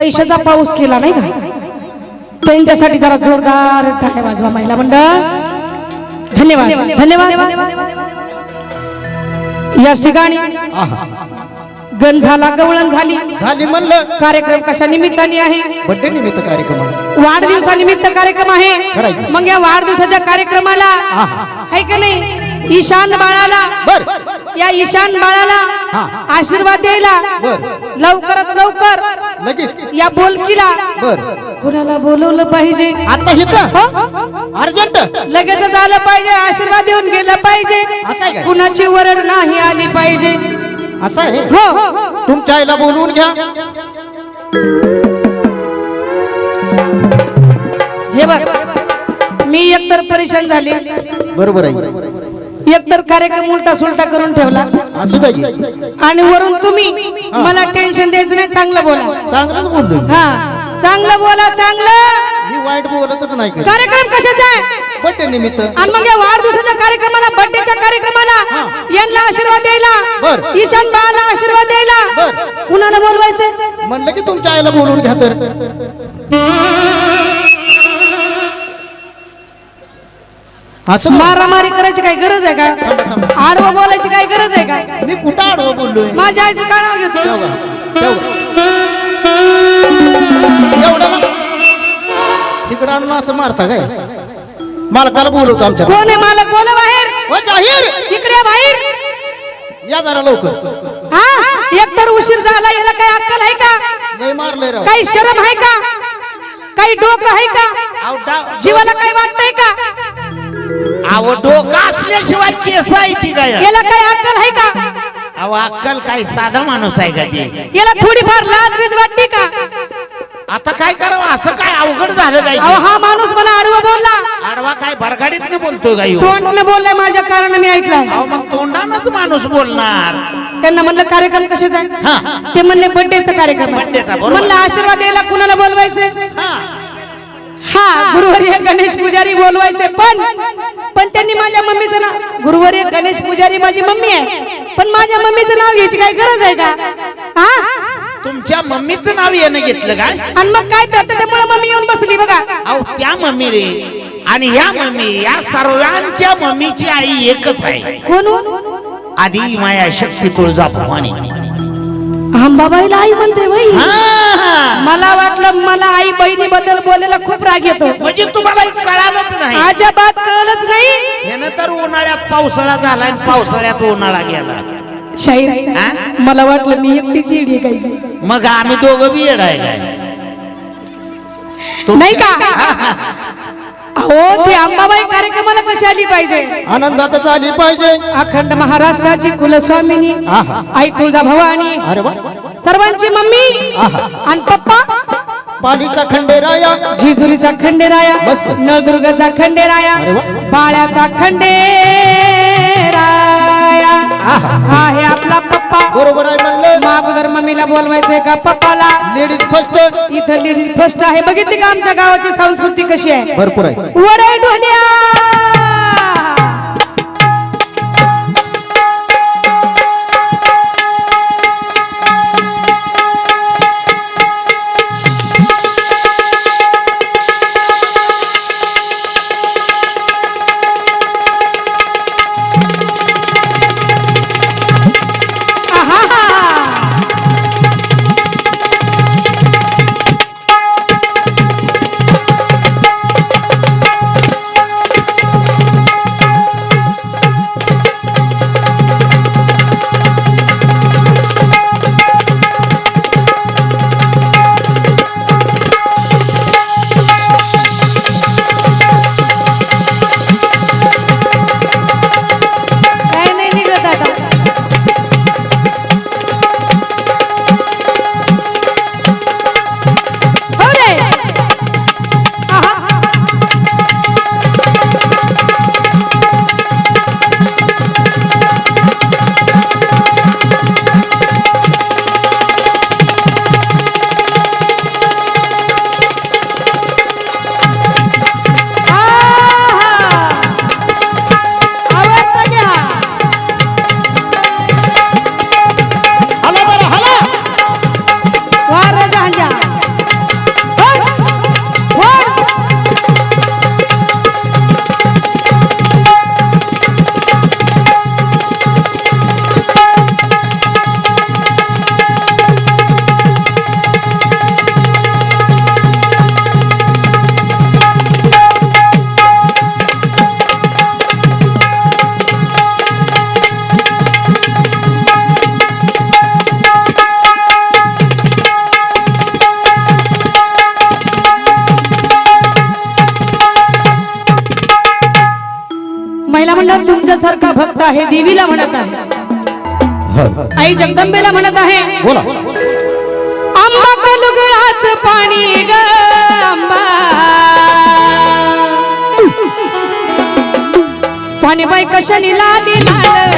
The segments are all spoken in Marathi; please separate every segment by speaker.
Speaker 1: पैशाचा पाऊस केला नाही का? त्यांच्यासाठी जरा जोरदार टाळ्या वाजवा महिला मंडळ. धन्यवाद धन्यवाद. याच ठिकाणी. गण झाला गवळण झाली.
Speaker 2: झाली म्हणलं.
Speaker 1: कार्यक्रम कशा निमित्ताने आहे?
Speaker 2: बड्डे निमित्त कार्यक्रम आहे.
Speaker 1: वाढदिवसानिमित्त कार्यक्रम आहे. मग या वाढदिवसाच्या कार्यक्रमाला.
Speaker 2: आहे
Speaker 1: का नाही? ईशान बाळाला.
Speaker 2: बर.
Speaker 1: या ईशान. बाळाला आशीर्वाद द्यायला. लवकरात लवकर
Speaker 2: लगेच.
Speaker 1: या बोलकीला.
Speaker 2: बर.
Speaker 1: कुणाला बोलवलं पाहिजे?
Speaker 2: आता इथं
Speaker 1: हो?
Speaker 2: अर्जंट?
Speaker 1: लगेच आलं पाहिजे. आशीर्वाद देऊन गेलं पाहिजे? कुणाची वरड नाही आली पाहिजे.
Speaker 2: असं आहे?
Speaker 1: हो.
Speaker 2: तुमच्या आईला बोलवून घ्या.
Speaker 1: हे बघ मी एकतर परेशान झाली.
Speaker 2: बरोबर आहे.
Speaker 1: एकतर कार्यक्रम उलटा सुलटा करून ठेवला.
Speaker 2: असू की.
Speaker 1: आणि वरून तुम्ही मला टेन्शन द्यायचं नाही चांगलं बोला.
Speaker 2: चांगलंच बोललो
Speaker 1: हा चांगलं बोला चांगलं.
Speaker 2: मी वाईट बोलतच नाही कधी.
Speaker 1: कार्यक्रम कशाचा आहे?
Speaker 2: बड्डे निमित्त.
Speaker 1: आणि मग या वाढदिवसाच्या कार्यक्रमाला बर्थडेच्या कार्यक्रमाला यांना आशीर्वाद द्यायला
Speaker 2: बर.
Speaker 1: ईशान बाळाला आशीर्वाद द्यायला
Speaker 2: बर.
Speaker 1: कुणाला बोलवायचं
Speaker 2: म्हणलं की तुमच्या आईला बोलवून घ्या तर. असं
Speaker 1: मारामारी करायची काही गरज आहे का? आडवं बोलायची काही गरज आहे का?
Speaker 2: मी कुठं आडवं बोललोय?
Speaker 1: माझ्या आईचं काय नाव घेतो?
Speaker 2: तिकडं आणून असं मारता काय? मालकाला बोलवतो आमच्या
Speaker 1: कोण आहे मालक? बोला बाहेर.
Speaker 2: ओ जाहीर.
Speaker 1: इकडे या बाहेर.
Speaker 2: या जरा लवकर.
Speaker 1: हा? एकतर उशीर झाला याला काही अक्कल आहे का?
Speaker 2: नाही मारलंय राव.
Speaker 1: काही शरम आहे का? काही डोकं आहे का? जीवाला काही वाटतंय का?
Speaker 3: अहो डोकं असल्याशिवाय केस आहे ती काय
Speaker 1: याला काही अक्कल आहे का
Speaker 3: अहो अक्कल काय साधा माणूस आहे का ते
Speaker 1: याला थोडीफार लाज बीज वाटते का
Speaker 3: आता काय करावं असं काय अवघड झालं काय
Speaker 1: अहो हा माणूस मला आडवा बोलला
Speaker 3: आडवा काय बोलतोय काय ह्यो?
Speaker 1: तोंडने बोललाय माझ्या कारण मी ऐकलाय
Speaker 3: अहो मग तोंडानच माणूस बोलणार
Speaker 1: त्यांना म्हणलं कार्यक्रम कशाचा आहे?
Speaker 3: हा.
Speaker 1: ते म्हणले बर्थडेचा कार्यक्रम आहे.
Speaker 3: बरोबर.
Speaker 1: म्हणलं आशीर्वाद द्यायला कुणाला बोलवायचे
Speaker 3: हा.
Speaker 1: हा गुरुवारी एक गणेश पुजारी बोलवायचे पण पण त्यांनी माझ्या मम्मीचं नाव गुरुवारी एक गणेश पुजारी माझी मम्मी आहे. पण माझ्या मम्मीचं नाव घ्यायची काय गरज आहे का? हा?
Speaker 3: तुमच्या मम्मीचं नाव येणं घेतलं काय?
Speaker 1: आणि मग काय तर त्याच्यामुळे मम्मी येऊन बसली बघा.
Speaker 3: अहो त्या मम्मी रे. आणि या मम्मी या सर्वांच्या मम्मीची आई एकच आहे.
Speaker 1: कोण हो?
Speaker 3: आधी माया शक्ती तुळजा भवानी
Speaker 1: अंबाबाईला आई म्हणते बाई. मला वाटलं मला आई बहिणी बद्दल बोलायला खूप राग येतो.
Speaker 3: म्हणजे तुम्हाला कळालंच नाही.
Speaker 1: अजिबात कळलंच नाही.
Speaker 3: यानं तर उन्हाळ्यात पावसाळा झाला आणि पावसाळ्यात उन्हाळा गेला.
Speaker 1: शाहीर? मला वाटलं मी एकटीच येडी आहे काही.
Speaker 3: मग आम्ही दोघं बी येड आहे काय?
Speaker 1: नाही का? अहो ती अंबाबाई कार्यक्रमाला कशी आली पाहिजे
Speaker 2: आनंदातच आली पाहिजे
Speaker 1: अखंड महाराष्ट्राची कुलस्वामिनी
Speaker 2: आहा.
Speaker 1: आई तुळजा भवानी
Speaker 2: अरे वा
Speaker 1: सर्वांची मम्मी
Speaker 2: आहा.
Speaker 1: आणि पप्पा
Speaker 2: पालीचा खंडेराया
Speaker 1: जिजुरीचा खंडेराया
Speaker 2: मस्त.
Speaker 1: नळदुर्गचा खंडेराया
Speaker 2: अरे वा.
Speaker 1: बाळ्याचा खंडेराया
Speaker 2: आहा.
Speaker 1: हा आहे आपला पप्पा
Speaker 2: बरोबर आहे
Speaker 1: मम्मीला बोलवायचंय का? पप्पाला.
Speaker 2: लेडीज फर्स्ट
Speaker 1: इथं लेडीज फर्स्ट आहे. बघितली का आमच्या गावाची संस्कृती कशी आहे?
Speaker 2: भरपूर आहे.
Speaker 1: वडे ढोल्या आहे देवीला म्हणत आहे. आई जगदंबेला म्हणत आहे आंबा कलुगळाच पाणी ग आंबा. पाणी बाई कशाने लाली लाल.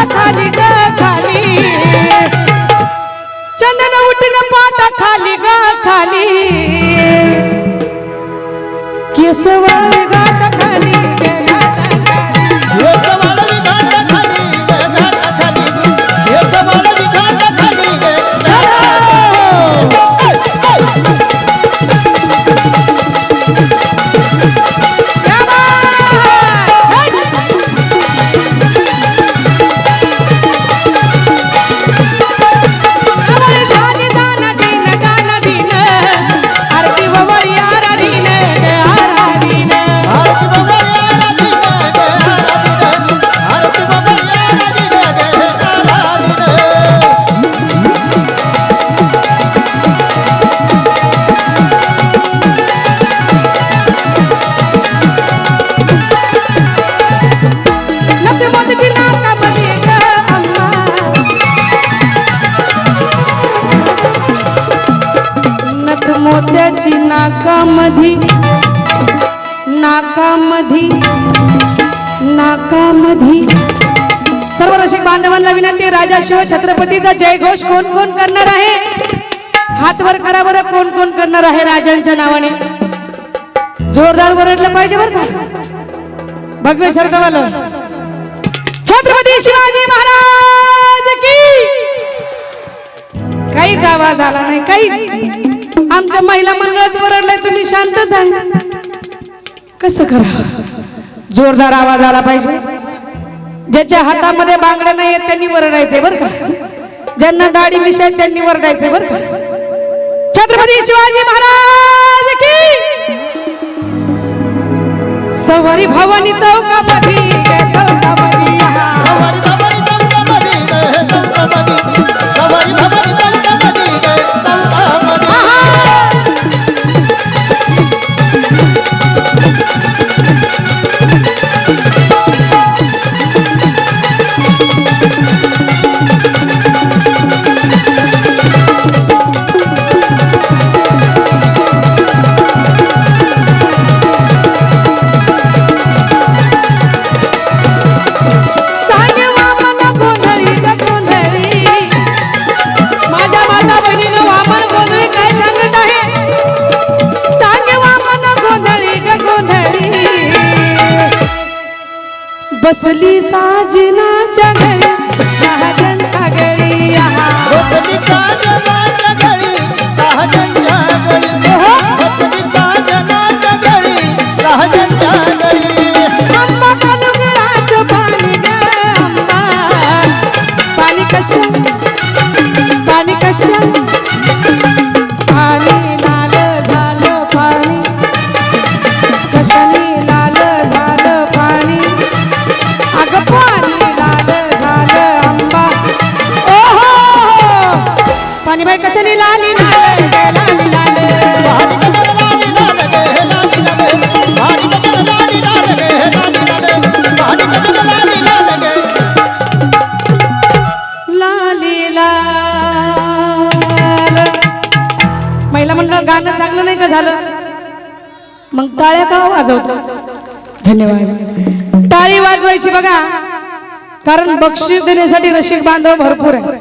Speaker 1: पाटा खाली ग खाली. चंदन उठन पाटा खाली ग खाली. केसवळ नाकामधी नाकामधी. सर्व रसिक बांधवांना विनंती राजा शिव छत्रपतीचा जयघोष कोण कोण करणार आहे? हातवर करा बरं कोण कोण करणार आहे राजांच्या नावाने? जोरदार वरडलं पाहिजे बरं का? भगवे सरकारवालं छत्रपती शिवाजी महाराज की! काहीच आवाज आला नाही काहीच. आमच्या महिला मंडळाच वरडलंय तुम्ही शांतच आहे कसं करा जोरदार आवाज आला पाहिजे. ज्याच्या हातामध्ये बांगड्या नाही आहेत त्यांनी वरडायचे बर का? ज्यांना दाढी मिशा त्यांनी वरडायचे बर का? छत्रपती शिवाजी महाराज की! सवारी भवानी चौकामध्ये चौकामध्ये. बसली साजना घरी धन्यवाद. टाळी वाजवायची बघा. कारण बक्षीस देण्यासाठी रसिक बांधव भरपूर आहे